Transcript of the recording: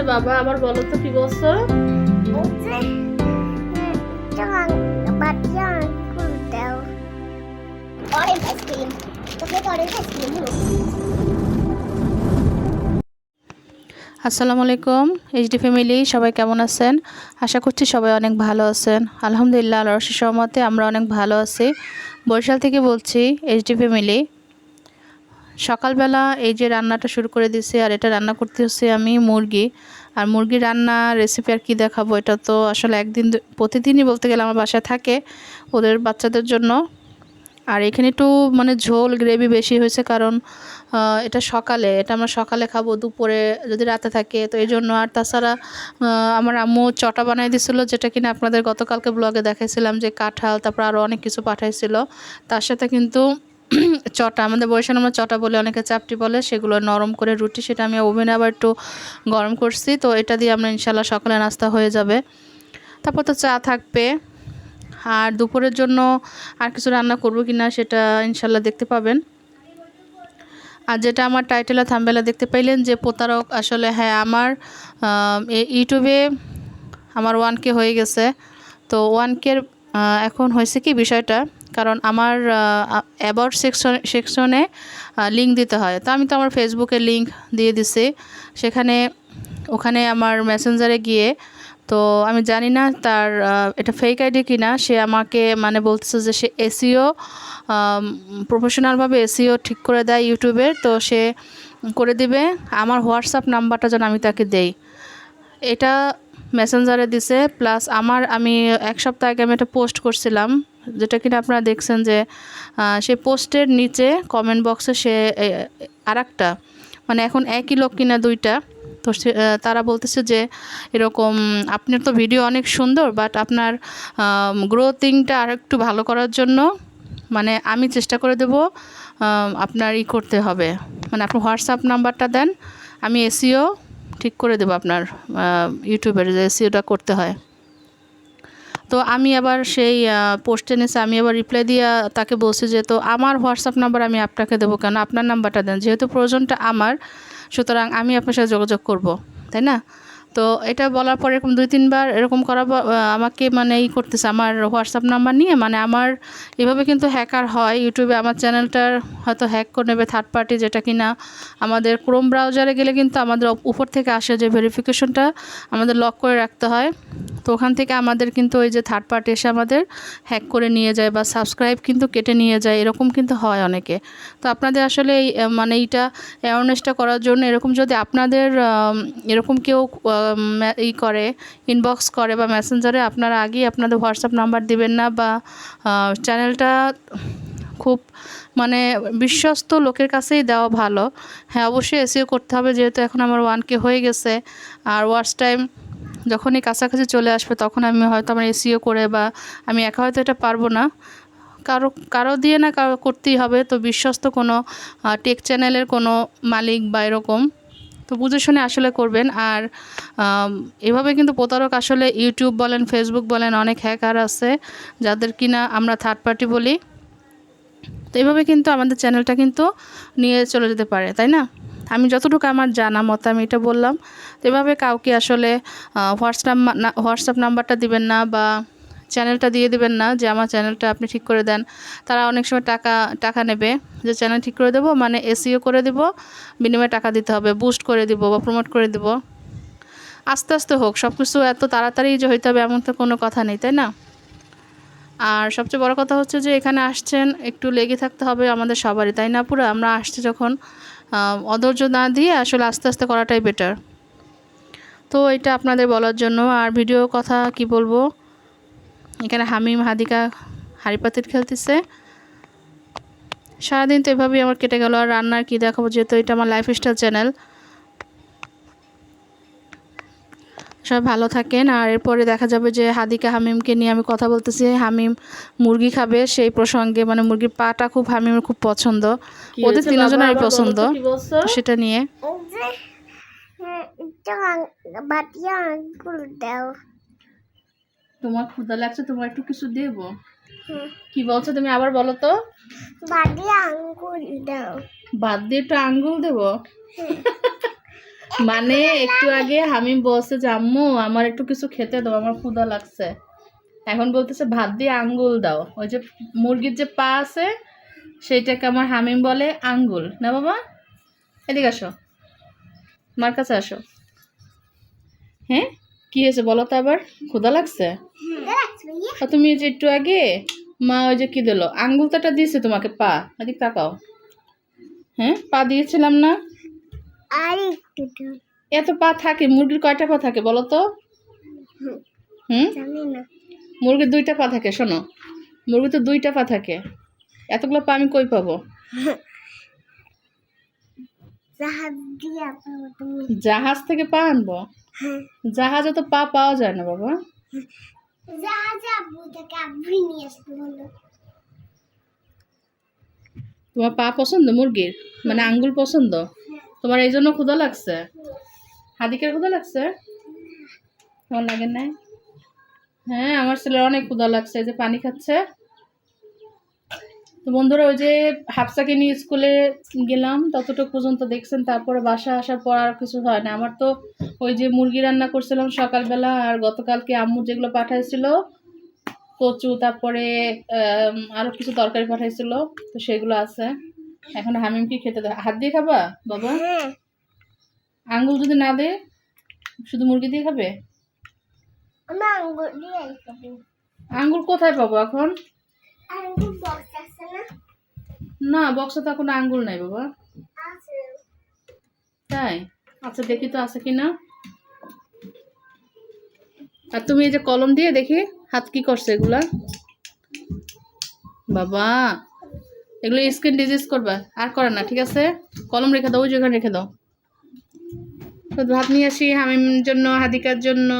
হয়েছে বাবা আবার বলো তো কি বলছো? আসসালামু আলাইকুম এইচডি ফ্যামিলি সবাই কেমন আছেন? আশা করছি সবাই অনেক ভালো আছেন। আলহামদুলিল্লাহ আল্লাহর রশি সহমতে আমরা অনেক ভালো আছি। বরিশাল থেকে বলছি এইচডি ফ্যামিলি সকালবেলা এই যে রান্নাটা শুরু করে দিছি আর এটা রান্না করতে হচ্ছে আমি মুরগি। আর মুরগি রান্না রেসিপি আর কী দেখাবো এটা তো আসলে একদিন প্রতিদিনই বলতে গেলে আমার বাসায় থাকে ওদের বাচ্চাদের জন্য। আর এখানে একটু মানে ঝোল গ্রেভি বেশি হয়েছে কারণ এটা সকালে, এটা আমরা সকালে খাব, দুপুরে যদি রাতে থাকে, তো এই জন্য। আর তাছাড়া আমার আম্মু চটা বানাই দিছিল, যেটা কিনা আপনাদের গতকালকে ব্লগে দেখাইছিলাম যে কাঁঠাল, তারপর আরও অনেক কিছু পাঠাইছিল। তার সাথে কিন্তু চটা, আমাদের বয়সে আমরা চটা বলে অনেকে চাপটি বলে, সেগুলো নরম করে রুটি, সেটা আমি ওভেনে আবার একটু গরম করছি। তো এটা দিয়ে আমরা ইনশাল্লাহ সকালে নাস্তা হয়ে যাবে। তারপর তো চা থাকবে। আর দুপুরের জন্য আর কিছু রান্না করব কি না সেটা ইনশাল্লাহ দেখতে পাবেন। আর যেটা আমার টাইটেলে থাম্বেলা দেখতে পাইলেন যে প্রতারক আসলে হ্যাঁ আমার ইউটিউবে আমার ওয়ান কে হয়ে গেছে। তো ওয়ান কের এখন হয়েছে কি বিষয়টা? কারণ আমার অ্যাবাউট সেকশন সেকশনে লিঙ্ক দিতে হয়। তো আমি তো আমার ফেসবুকে লিঙ্ক দিয়ে দিছি। সেখানে, ওখানে আমার মেসেঞ্জারে গিয়ে, তো আমি জানি না তার এটা ফেক আইডি কি না সে আমাকে মানে বলতেছে যে সে এসিও প্রফেশনালভাবে এসিও ঠিক করে দেয় ইউটিউবের তো সে করে দিবে। আমার হোয়াটসঅ্যাপ নাম্বারটা যেন আমি তাকে দেই। এটা মেসেঞ্জারে দিছে। প্লাস আমার, আমি এক সপ্তাহ আগে আমি একটা পোস্ট করছিলাম। যেটা কিনা আপনারা দেখছেন যে সে পোস্টের নিচে কমেন্ট বক্সে সে আর মানে এখন একই লোক কিনা দুইটা। তো তারা বলতেছে যে, এরকম, আপনার তো ভিডিও অনেক সুন্দর বাট আপনার গ্রোথিংটা আর একটু ভালো করার জন্য মানে আমি চেষ্টা করে দেব আপনার ই করতে হবে। মানে আপনি হোয়াটসঅ্যাপ নাম্বারটা দেন, আমি এসিও ঠিক করে দেবো আপনার ইউটিউবের যে এসিওটা করতে হয়। তো আমি আবার সেই পোস্টে নিয়েছে আমি আবার রিপ্লাই দিয়ে তাকে বলছি যে, তো আমার হোয়াটসঅ্যাপ নাম্বার আমি আপনাকে দেবো কেন? আপনার নাম্বারটা দেন। যেহেতু প্রয়োজনটা আমার, সুতরাং আমি আপনার সাথে যোগাযোগ করব। তাই না? তো এটা বলার পর এরকম দুই তিনবার এরকম পর, আমাকে মানে ই করতেছে আমার হোয়াটসঅ্যাপ নাম্বার নিয়ে। মানে আমার এভাবে কিন্তু হ্যাকার হয়। ইউটিউবে আমার চ্যানেলটার হয়তো হ্যাক করে নেবে থার্ড পার্টি যেটা কিনা। আমাদের ক্রোম ব্রাউজারে গেলে কিন্তু আমাদের উপর থেকে আসে যে ভেরিফিকেশনটা আমাদের লক করে রাখতে হয়। তো ওখান থেকে আমাদের কিন্তু ওই যে থার্ড পার্টি এসে আমাদের হ্যাক করে নিয়ে যায় বা সাবস্ক্রাইব কিন্তু কেটে নিয়ে যায়। এরকম কিন্তু হয় অনেকে। তো আপনাদের আসলে এই মানে এইটা অ্যাওয়ারনেসটা করার জন্য এরকম যদি আপনাদের এরকম কেউ ই করে ইনবক্স করে বা মেসেঞ্জারে আপনারা আগেই আপনাদের হোয়াটসঅ্যাপ নাম্বার দিবেন না বা চ্যানেলটা খুব মানে বিশ্বস্ত লোকের কাছেই দেওয়া ভালো। হ্যাঁ অবশ্যই এসিও করতে হবে, যেহেতু এখন আমার ওয়ান কে হয়ে গেছে। আর ওয়াচ টাইম যখনই কাছাকাছি চলে আসবে, তখন আমি হয়তো আমার এসিও করে বা আমি একা হয়তো এটা পারব না। কারও কারও দিয়ে না কারও করতেই হবে, তো বিশ্বস্ত কোনো টেক চ্যানেলের কোনো মালিক বা এরকম তো বুঝে শুনে আসলে করবেন। আর এভাবে কিন্তু প্রতারক আসলে ইউটিউব বলেন ফেসবুক বলেন, অনেক হ্যাকার আছে, যাদের কিনা আমরা থার্ড পার্টি বলি। তো এভাবে কিন্তু আমাদের চ্যানেলটা কিন্তু নিয়ে চলে যেতে পারে, তাই না? আমি যতটুকু আমার জানা মতো আমি এটা বললাম। তো এভাবে কাউকে আসলে হোয়াটসঅ্যাপ হোয়াটসঅ্যাপ নাম্বারটা দিবেন না বা চ্যানেলটা দিয়ে দিবেন না যে আমার চ্যানেলটা আপনি ঠিক করে দেন। তারা অনেক সময় টাকা টাকা নেবে যে চ্যানেল ঠিক করে দেবো মানে এসিও করে দেবো, বিনিময়ে টাকা দিতে হবে বুস্ট করে দিব বা প্রমোট করে দিব। আস্তে আস্তে হোক সব কিছু এত তাড়াতাড়ি যে হইতে হবে এমন তো কোনো কথা নেই, তাই না? আর সবচেয়ে বড় কথা হচ্ছে যে এখানে আসছেন, একটু লেগে থাকতে হবে আমাদের সবারই, তাই না পুরো? আমরা আসছি যখন অধৈর্য না দিয়ে আসলে আস্তে আস্তে করাটাই বেটার তো এটা আপনাদের বলার জন্য, আর ভিডিও কথা কি বলব? এখানে হামিম হাদিকা হাড়িপাতির খেলতেছে। সারাদিন তো এভাবেই আমার কেটে গেল আর রান্নার কী দেখাবো যেহেতু এটা আমার লাইফস্টাইল চ্যানেল সবাই ভালো থাকেন আর এরপরে দেখা যাবে যে হাদিকা হামিমকে নিয়ে আমি কথা বলতেছি। হামিম মুরগি খাবে সেই প্রসঙ্গে মানে মুরগির পাটা খুব হামিমের খুব পছন্দ। ওদের তিনজনেরই পছন্দ সেটা নিয়ে। দাও। তোমার ক্ষুধা লাগছে তোমার একটু কিছু দেবো? কি বলছো তুমি আবার বলো তো? বাটিয়া আঙ্গুল দাও। বাদ দিয়ে একটু আঙ্গুল দেবো? মানে একটু আগে হামিম বলছে যে আম্মু আমার একটু কিছু খেতে দাও আমার ক্ষুধা লাগছে। এখন বলতেছে ভাত দিয়ে আঙ্গুল দাও। ওই যে মুরগির যে পা আছে সেইটাকে আমার হামিম বলে আঙ্গুল। না বাবা? এদিকে আসো। মার কাছে আসো। হ্যাঁ? কি হয়েছে বলো তো আবার? ক্ষুদা লাগছে? তুমি যে একটু আগে মা ওই যে কি দিলো আঙ্গুলটাটা দিয়েছে তোমাকে পা এদিক তাকাও। হ্যাঁ পা দিয়েছিলাম না? এত পা থাকে মুরগির কয়টা পা থাকে বলো তো? হুম? মুরগির দুইটা পা থাকে শোনো। মুরগির তো দুইটা পা থাকে। এতগুলো পা আমি কই পাবো? জাহাজ দিয়ে জাহাজ থেকে পা আনব? হ্যাঁ। জাহাজে তো পা পাওয়া যায় না বাবা। জাহাজ আব্বু থেকে আব্বু নিয়ে আসতে বলল তোমার পা পছন্দ মুরগির? মানে আঙ্গুল পছন্দ? তোমার এই জন্য ক্ষুধা লাগছে? হাদিকের ক্ষুধা লাগছে? তোমার লাগে না হ্যাঁ আমার ছেলের অনেক ক্ষুধা লাগছে এই যে পানি খাচ্ছে। তো বন্ধুরা ওই যে হাফসাকে নিয়ে স্কুলে গেলাম ততটুকু পর্যন্ত দেখছেন তারপরে বাসা আসার পর আর কিছু হয় না। আমার তো ওই যে মুরগি রান্না করছিলাম সকালবেলা আর গতকালকে আম্মু যেগুলো পাঠাইছিল কচু তারপরে আরও কিছু তরকারি পাঠাইছিল তো সেগুলো আছে। এখন হামিম কি খেতে দেয় হাত দিয়ে খাবা বাবা? আঙ্গুল যদি না দে শুধু মুরগি দিয়ে খাবে? আঙ্গুর আঙ্গুল কোথায় পাবো এখন? না বক্সে তো এখন আঙ্গুল নাই বাবা। তাই? আচ্ছা দেখি তো আছে কি না আর তুমি এই যে কলম দিয়ে দেখি হাত কি করছে এগুলা? বাবা এগুলো স্কিন ডিজিজ করবা আর করে না ঠিক আছে? কলম রেখে দাও ওই যেখানে রেখে দাও। ভাত নিয়ে আসি হামিম জন্য হাদিকার জন্য।